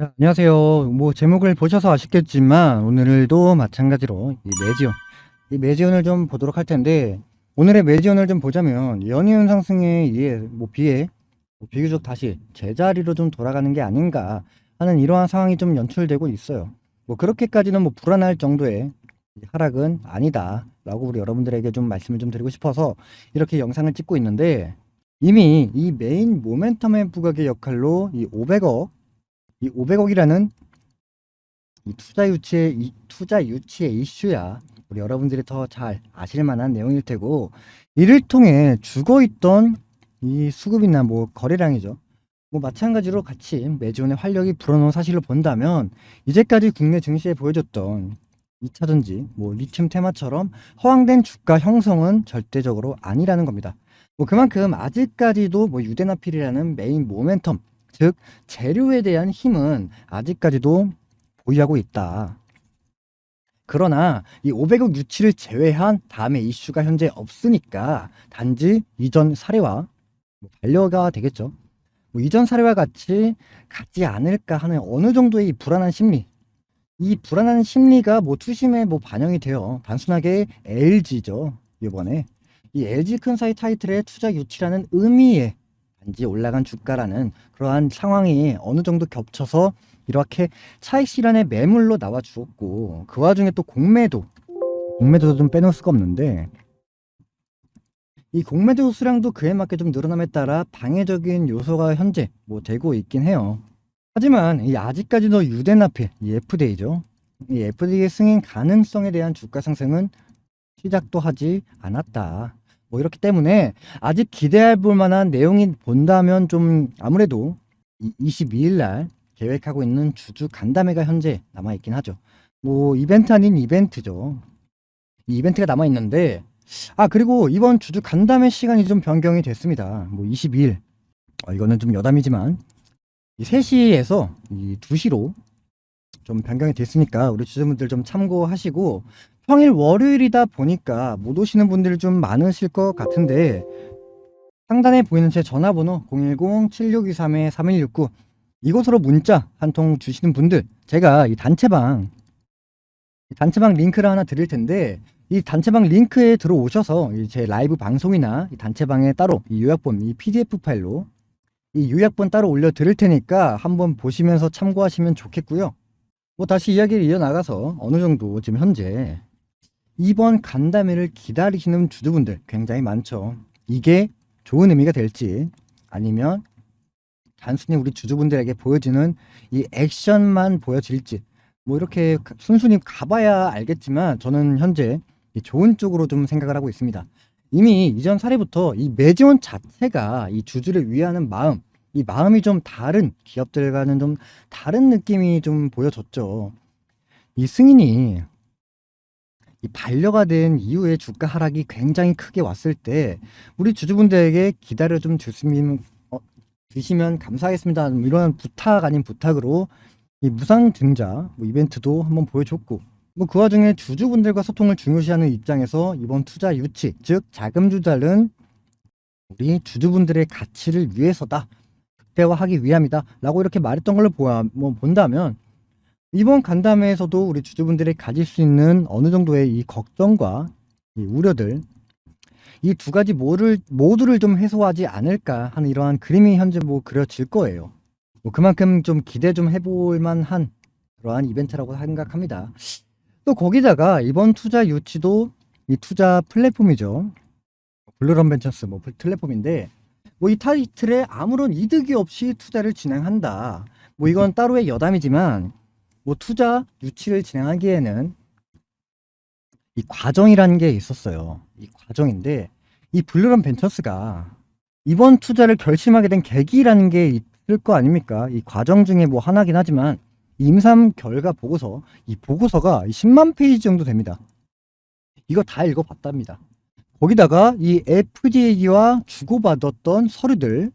자, 안녕하세요. 뭐 제목을 보셔서 아시겠지만 오늘도 마찬가지로 이 매지온, 이 매지온을 좀 보도록 할 텐데 오늘의 매지온을 좀 보자면 연이은 상승에 의해 뭐 비해 뭐 비교적 다시 제자리로 좀 돌아가는 게 아닌가 하는 이러한 상황이 좀 연출되고 있어요. 뭐 그렇게까지는 뭐 불안할 정도의 이 하락은 아니다라고 우리 여러분들에게 좀 말씀을 좀 드리고 싶어서 이렇게 영상을 찍고 있는데 이미 이 메인 모멘텀의 부각의 역할로 이 500억 이 500억이라는 이 투자 유치의 이 투자 유치의 이슈야 우리 여러분들이 더 잘 아실 만한 내용일 테고 이를 통해 죽어 있던 이 수급이나 뭐 거래량이죠. 뭐 마찬가지로 같이 매주온의 활력이 불어넣은 사실을 본다면 이제까지 국내 증시에 보여줬던 2차전지, 뭐 리튬 테마처럼 허황된 주가 형성은 절대적으로 아니라는 겁니다. 뭐 그만큼 아직까지도 뭐 유대나필이라는 메인 모멘텀, 즉 재료에 대한 힘은 아직까지도 보유하고 있다. 그러나 이 500억 유치를 제외한 다음의 이슈가 현재 없으니까 단지 이전 사례와 뭐 반려가 되겠죠. 뭐 이전 사례와 같이 같지 않을까 하는 어느 정도의 이 불안한 심리. 이 불안한 심리가 뭐 투심에 뭐 반영이 돼요. 단순하게 LG죠. 이번에 이 LG 큰 사이 타이틀의 투자 유치라는 의미에 단지 올라간 주가라는 그러한 상황이 어느 정도 겹쳐서 이렇게 차익 실현의 매물로 나와 주었고 그 와중에 또 공매도 공매도도 좀 빼놓을 수가 없는데 이 공매도 수량도 그에 맞게 좀 늘어남에 따라 방해적인 요소가 현재 뭐 되고 있긴 해요. 하지만 이 아직까지도 유대나필 이 FDA죠. 이 FDA의 승인 가능성에 대한 주가 상승은 시작도 하지 않았다. 뭐 이렇기 때문에 아직 기대해 볼 만한 내용이 본다면 좀 아무래도 22일 날 계획하고 있는 주주 간담회가 현재 남아 있긴 하죠. 뭐 이벤트 아닌 이벤트죠. 이 이벤트가 남아 있는데 아 그리고 이번 주주 간담회 시간이 좀 변경이 됐습니다. 뭐 22일. 어, 이거는 좀 여담이지만 이 3시에서 이 2시로 좀 변경이 됐으니까 우리 주주분들 좀 참고하시고 평일 월요일이다 보니까 못 오시는 분들이 좀 많으실 것 같은데 상단에 보이는 제 전화번호 010-7623-3169 이곳으로 문자 한 통 주시는 분들 제가 이 단체방 이 단체방 링크를 하나 드릴 텐데 이 단체방 링크에 들어오셔서 이제 라이브 방송이나 이 단체방에 따로 이 요약본 이 PDF 파일로 이 요약본 따로 올려 드릴 테니까 한번 보시면서 참고하시면 좋겠고요. 뭐 다시 이야기를 이어나가서 어느 정도 지금 현재 이번 간담회를 기다리시는 주주분들 굉장히 많죠. 이게 좋은 의미가 될지 아니면 단순히 우리 주주분들에게 보여지는 이 액션만 보여질지 뭐 이렇게 가- 순순히 가봐야 알겠지만 저는 현재 이 좋은 쪽으로 좀 생각을 하고 있습니다. 이미 이전 사례부터 이 매지원 자체가 이 주주를 위하는 마음, 이 마음이 좀 다른 기업들과는 좀 다른 느낌이 좀 보여졌죠. 이 승인이 이 반려가 된 이후에 주가 하락이 굉장히 크게 왔을 때 우리 주주분들에게 기다려 좀 주시면 어, 주시면 감사하겠습니다. 뭐 이런 부탁 아닌 부탁으로 이 무상 증자 뭐 이벤트도 한번 보여줬고 뭐그 와중에 주주분들과 소통을 중요시하는 입장에서 이번 투자 유치 즉 자금 조달은 우리 주주분들의 가치를 위해서다 극대화하기 위함이다라고 이렇게 말했던 걸로 보아, 뭐 본다면 이번 간담회에서도 우리 주주분들이 가질 수 있는 어느 정도의 이 걱정과 이 우려들 이 두 가지 모를, 모두를 좀 해소하지 않을까 하는 이러한 그림이 현재 뭐 그려질 거예요. 뭐 그만큼 좀 기대 좀 해볼 만한 그러한 이벤트라고 생각합니다. 또 거기다가 이번 투자 유치도 이 투자 플랫폼이죠. 블루런 벤처스 뭐 플랫폼인데 뭐 이 타이틀에 아무런 이득이 없이 투자를 진행한다. 뭐 이건 따로의 여담이지만 뭐 투자 유치를 진행하기에는 이 과정이라는 게 있었어요. 이 과정인데 이 블루런 벤처스가 이번 투자를 결심하게 된 계기라는 게 있을 거 아닙니까? 이 과정 중에 뭐 하나긴 하지만 임삼 결과 보고서 이 보고서가 10만 페이지 정도 됩니다. 이거 다 읽어봤답니다. 거기다가 이 FDA와 주고받았던 서류들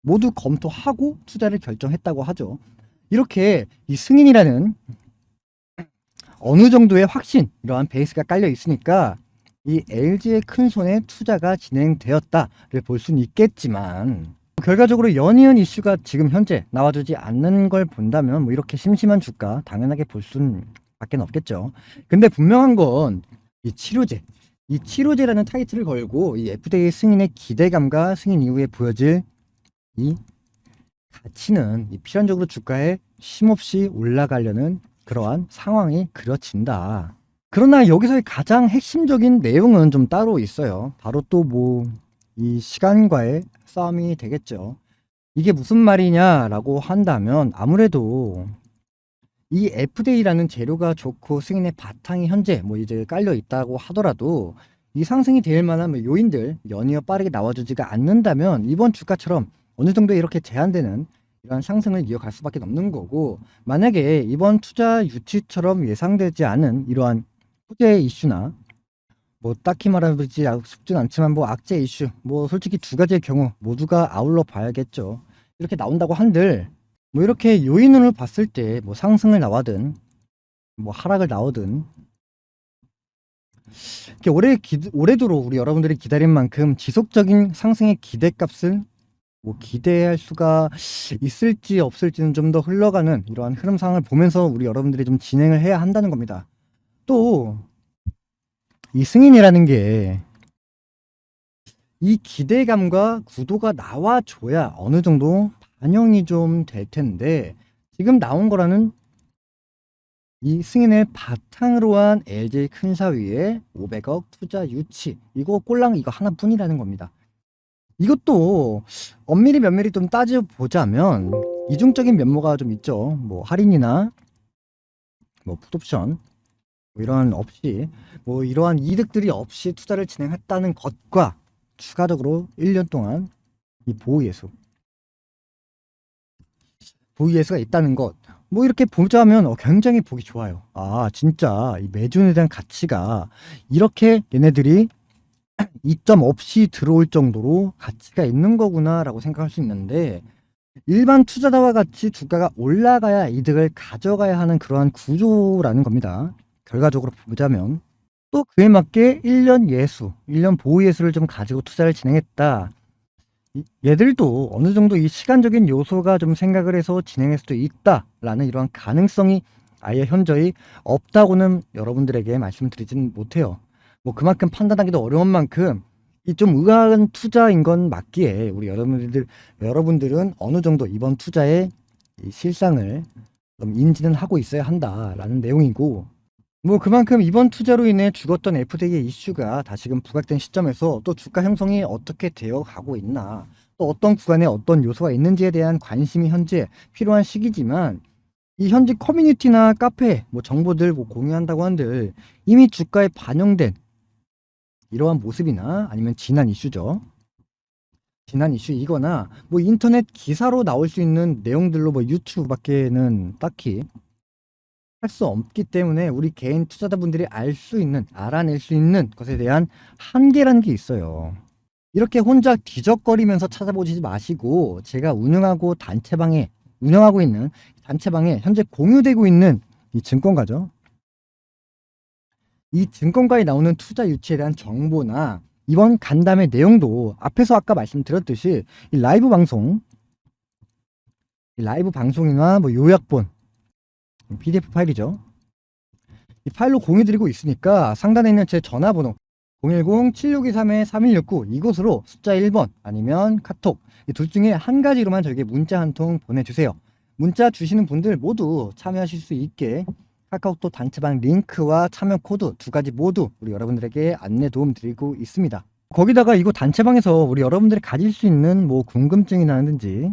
모두 검토하고 투자를 결정했다고 하죠. 이렇게 이 승인이라는 어느 정도의 확신 이러한 베이스가 깔려 있으니까 이 LG의 큰 손에 투자가 진행되었다를 볼 수는 있겠지만 결과적으로 연이은 이슈가 지금 현재 나와주지 않는 걸 본다면 뭐 이렇게 심심한 주가 당연하게 볼 수는 밖에 없겠죠. 근데 분명한 건 이 치료제, 이 치료제라는 타이틀을 걸고 이 FDA 승인의 기대감과 승인 이후에 보여질 이 가치는 이 필연적으로 주가에 쉼없이 올라가려는 그러한 상황이 그려진다. 그러나 여기서의 가장 핵심적인 내용은 좀 따로 있어요. 바로 또 뭐 이 시간과의 싸움이 되겠죠. 이게 무슨 말이냐라고 한다면 아무래도 이 FDA라는 재료가 좋고 승인의 바탕이 현재 뭐 이제 깔려 있다고 하더라도 이 상승이 될 만한 뭐 요인들 연이어 빠르게 나와주지가 않는다면 이번 주가처럼 어느 정도 이렇게 제한되는 이런 상승을 이어갈 수밖에 없는 거고 만약에 이번 투자 유치처럼 예상되지 않은 이러한 호재 이슈나 뭐 딱히 말하지 싶진 않지만 뭐 악재 이슈 뭐 솔직히 두 가지의 경우 모두가 아울러 봐야겠죠. 이렇게 나온다고 한들 뭐 이렇게 요인을 봤을 때 뭐 상승을 나와든 뭐 하락을 나오든 이렇게 올해 기, 올해도록 우리 여러분들이 기다린 만큼 지속적인 상승의 기대값을 뭐 기대할 수가 있을지 없을지는 좀 더 흘러가는 이러한 흐름상을 보면서 우리 여러분들이 좀 진행을 해야 한다는 겁니다. 또 이 승인이라는 게 이 기대감과 구도가 나와줘야 어느 정도 반영이 좀 될 텐데 지금 나온 거라는 이 승인을 바탕으로 한 LG 큰사위의 500억 투자 유치 이거 꼴랑 이거 하나뿐이라는 겁니다. 이것도 엄밀히 면밀히 좀 따져보자면 이중적인 면모가 좀 있죠. 뭐 할인이나 뭐 풋옵션 뭐 이런 없이 뭐 이러한 이득들이 없이 투자를 진행했다는 것과 추가적으로 1년 동안 이 보호 예수 보호 예수가 있다는 것 뭐 이렇게 보자면 어, 굉장히 보기 좋아요. 아 진짜 이 매준에 대한 가치가 이렇게 얘네들이 이점 없이 들어올 정도로 가치가 있는 거구나라고 생각할 수 있는데 일반 투자자와 같이 주가가 올라가야 이득을 가져가야 하는 그러한 구조라는 겁니다. 결과적으로 보자면 또 그에 맞게 1년 예수, 1년 보호 예수를 좀 가지고 투자를 진행했다. 이- 얘들도 어느 정도 이 시간적인 요소가 좀 생각을 해서 진행할 수도 있다라는 이러한 가능성이 아예 현저히 없다고는 여러분들에게 말씀드리진 못해요. 뭐 그만큼 판단하기도 어려운 만큼 이 좀 의아한 투자인 건 맞기에 우리 여러분들 여러분들은 어느 정도 이번 투자의 이 실상을 좀 인지는 하고 있어야 한다라는 내용이고 뭐 그만큼 이번 투자로 인해 죽었던 FDA 이슈가 다시금 부각된 시점에서 또 주가 형성이 어떻게 되어 가고 있나 또 어떤 구간에 어떤 요소가 있는지에 대한 관심이 현재 필요한 시기지만 이 현재 커뮤니티나 카페 뭐 정보들 뭐 공유한다고 한들 이미 주가에 반영된 이러한 모습이나 아니면 지난 이슈죠. 지난 이슈 이거나 뭐 인터넷 기사로 나올 수 있는 내용들로 뭐 유튜브밖에는 딱히 할 수 없기 때문에 우리 개인 투자자분들이 알 수 있는 알아낼 수 있는 것에 대한 한계라는 게 있어요. 이렇게 혼자 뒤적거리면서 찾아보지 마시고 제가 운영하고 단체방에 운영하고 있는 단체방에 현재 공유되고 있는 이 증권가죠. 이 증권가에 나오는 투자 유치에 대한 정보나 이번 간담회 내용도 앞에서 아까 말씀드렸듯이 이 라이브 방송, 이 라이브 방송이나 뭐 요약본, PDF 파일이죠. 이 파일로 공유드리고 있으니까 상단에 있는 제 전화번호 010-7623-3169 이곳으로 숫자 1번 아니면 카톡 이 둘 중에 한 가지로만 저에게 문자 한 통 보내주세요. 문자 주시는 분들 모두 참여하실 수 있게 카카오톡 단체방 링크와 참여 코드 두 가지 모두 우리 여러분들에게 안내 도움 드리고 있습니다. 거기다가 이거 단체방에서 우리 여러분들이 가질 수 있는 뭐 궁금증이라든지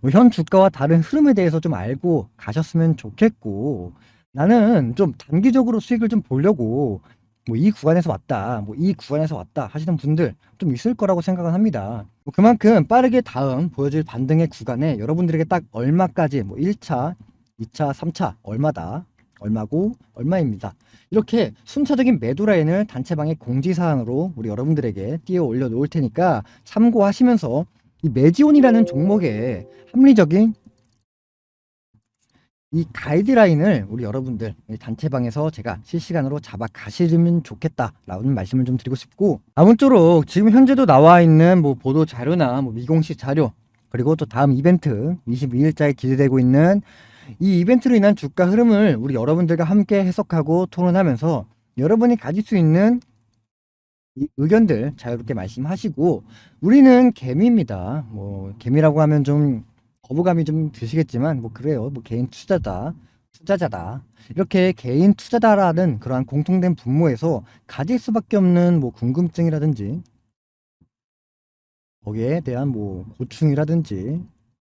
뭐 현 주가와 다른 흐름에 대해서 좀 알고 가셨으면 좋겠고 나는 좀 단기적으로 수익을 좀 보려고 뭐 이 구간에서 왔다, 뭐 이 구간에서 왔다 하시는 분들 좀 있을 거라고 생각을 합니다. 뭐 그만큼 빠르게 다음 보여줄 반등의 구간에 여러분들에게 딱 얼마까지 뭐 1차, 2차, 3차 얼마다, 얼마고 얼마입니다. 이렇게 순차적인 매도 라인을 단체방의 공지사항으로 우리 여러분들에게 띄워 올려 놓을 테니까 참고하시면서 이 매지온이라는 종목의 합리적인 이 가이드라인을 우리 여러분들 이 단체방에서 제가 실시간으로 잡아 가시면 좋겠다라는 말씀을 좀 드리고 싶고 아무쪼록 지금 현재도 나와 있는 뭐 보도 자료나 뭐 미공식 자료 그리고 또 다음 이벤트 22일자에 기대되고 있는 이 이벤트로 인한 주가 흐름을 우리 여러분들과 함께 해석하고 토론하면서 여러분이 가질 수 있는 이 의견들 자유롭게 말씀하시고 우리는 개미입니다. 뭐 개미라고 하면 좀 거부감이 좀 드시겠지만 뭐 그래요. 뭐 개인 투자다. 투자자다. 이렇게 개인 투자다라는 그러한 공통된 분모에서 가질 수밖에 없는 뭐 궁금증이라든지 거기에 대한 뭐 고충이라든지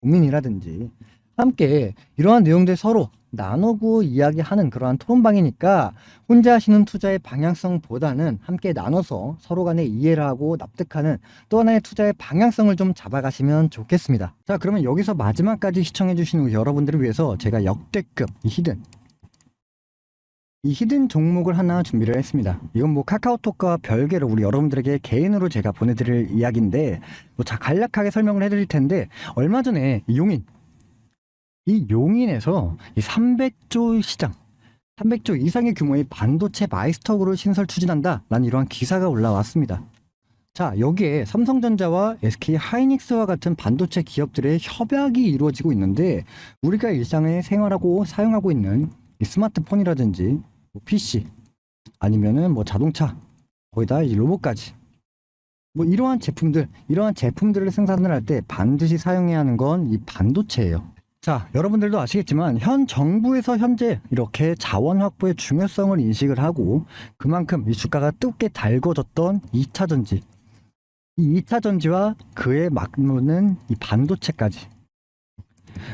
고민이라든지 함께 이러한 내용들 서로 나누고 이야기하는 그러한 토론방이니까 혼자 하시는 투자의 방향성보다는 함께 나눠서 서로 간에 이해를 하고 납득하는 또 하나의 투자의 방향성을 좀 잡아가시면 좋겠습니다. 자, 그러면 여기서 마지막까지 시청해주신 여러분들을 위해서 제가 역대급 이 히든 이 히든 종목을 하나 준비를 했습니다. 이건 뭐 카카오톡과 별개로 우리 여러분들에게 개인으로 제가 보내드릴 이야기인데 뭐 자, 간략하게 설명을 해드릴 텐데 얼마 전에 이 용인 이 용인에서 이 300조 시장 300조 이상의 규모의 반도체 마이스터그를 신설 추진한다 라는 이러한 기사가 올라왔습니다. 자 여기에 삼성전자와 SK 하이닉스와 같은 반도체 기업들의 협약이 이루어지고 있는데 우리가 일상에 생활하고 사용하고 있는 이 스마트폰이라든지 뭐 PC 아니면은 뭐 자동차 거기다 이 로봇까지 뭐 이러한 제품들 이러한 제품들을 생산을 할 때 반드시 사용해야 하는 건 이 반도체예요. 자, 여러분들도 아시겠지만 현 정부에서 현재 이렇게 자원 확보의 중요성을 인식을 하고 그만큼 이 주가가 뜨겁게 달궈졌던 2차 전지. 이 2차 전지와 그에 맞는 이 반도체까지.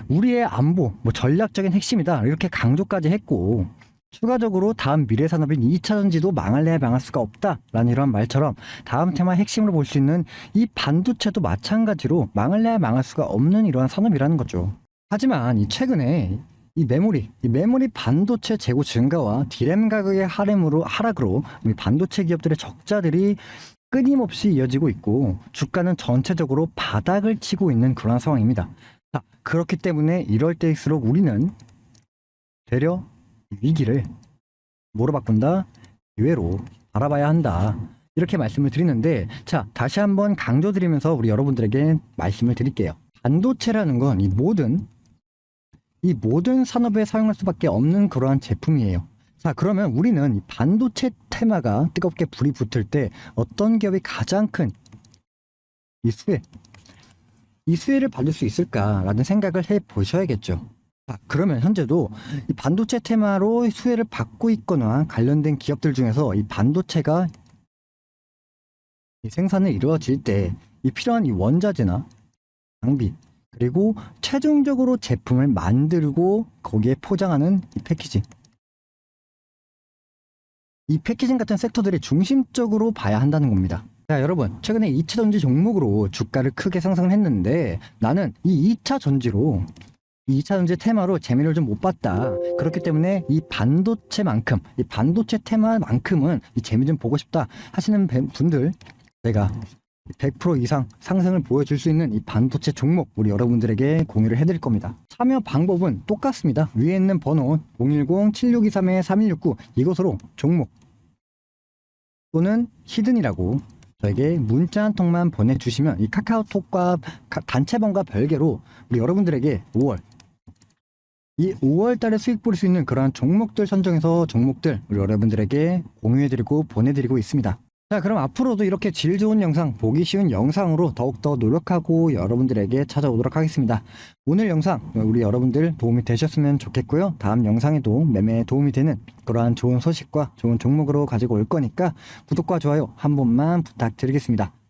우리의 안보, 뭐 전략적인 핵심이다. 이렇게 강조까지 했고 추가적으로 다음 미래 산업인 2차 전지도 망할래야 망할 수가 없다라는 이런 말처럼 다음 테마 핵심으로 볼 수 있는 이 반도체도 마찬가지로 망할래야 망할 수가 없는 이러한 산업이라는 거죠. 하지만 이 최근에 이 메모리, 이 메모리 반도체 재고 증가와 디램 가격의 하락으로 하락으로 이 반도체 기업들의 적자들이 끊임없이 이어지고 있고 주가는 전체적으로 바닥을 치고 있는 그런 상황입니다. 자, 그렇기 때문에 이럴 때일수록 우리는 되려 이 위기를 뭐로 바꾼다? 기회로 바라봐야 한다. 이렇게 말씀을 드리는데 자, 다시 한번 강조드리면서 우리 여러분들에게 말씀을 드릴게요. 반도체라는 건 이 모든 이 모든 산업에 사용할 수밖에 없는 그러한 제품이에요. 자, 그러면 우리는 이 반도체 테마가 뜨겁게 불이 붙을 때 어떤 기업이 가장 큰 이 수혜, 이 수혜를 받을 수 있을까라는 생각을 해 보셔야겠죠. 자, 그러면 현재도 이 반도체 테마로 수혜를 받고 있거나 관련된 기업들 중에서 이 반도체가 이 생산을 이루어질 때 이 필요한 이 원자재나 장비 그리고 최종적으로 제품을 만들고 거기에 포장하는 이 패키징. 이 패키징 같은 섹터들이 중심적으로 봐야 한다는 겁니다. 자, 여러분, 최근에 2차 전지 종목으로 주가를 크게 상승을 했는데 나는 이 2차 전지로 이 2차 전지 테마로 재미를 좀 못 봤다. 그렇기 때문에 이 반도체만큼, 이 반도체 테마만큼은 이 재미 좀 보고 싶다 하시는 배- 분들 제가 100% 이상 상승을 보여줄 수 있는 이 반도체 종목 우리 여러분들에게 공유를 해드릴 겁니다. 참여 방법은 똑같습니다. 위에 있는 번호 010-7623-3169 이곳으로 종목 또는 히든이라고 저에게 문자 한 통만 보내주시면 이 카카오톡과 가- 단체방과 별개로 우리 여러분들에게 5월 이 5월 달에 수익 볼 수 있는 그러한 종목들 선정해서 종목들 우리 여러분들에게 공유해드리고 보내드리고 있습니다. 자, 그럼 앞으로도 이렇게 질 좋은 영상, 보기 쉬운 영상으로 더욱더 노력하고 여러분들에게 찾아오도록 하겠습니다. 오늘 영상 우리 여러분들 도움이 되셨으면 좋겠고요. 다음 영상에도 매매에 도움이 되는 그러한 좋은 소식과 좋은 종목으로 가지고 올 거니까 구독과 좋아요 한 번만 부탁드리겠습니다.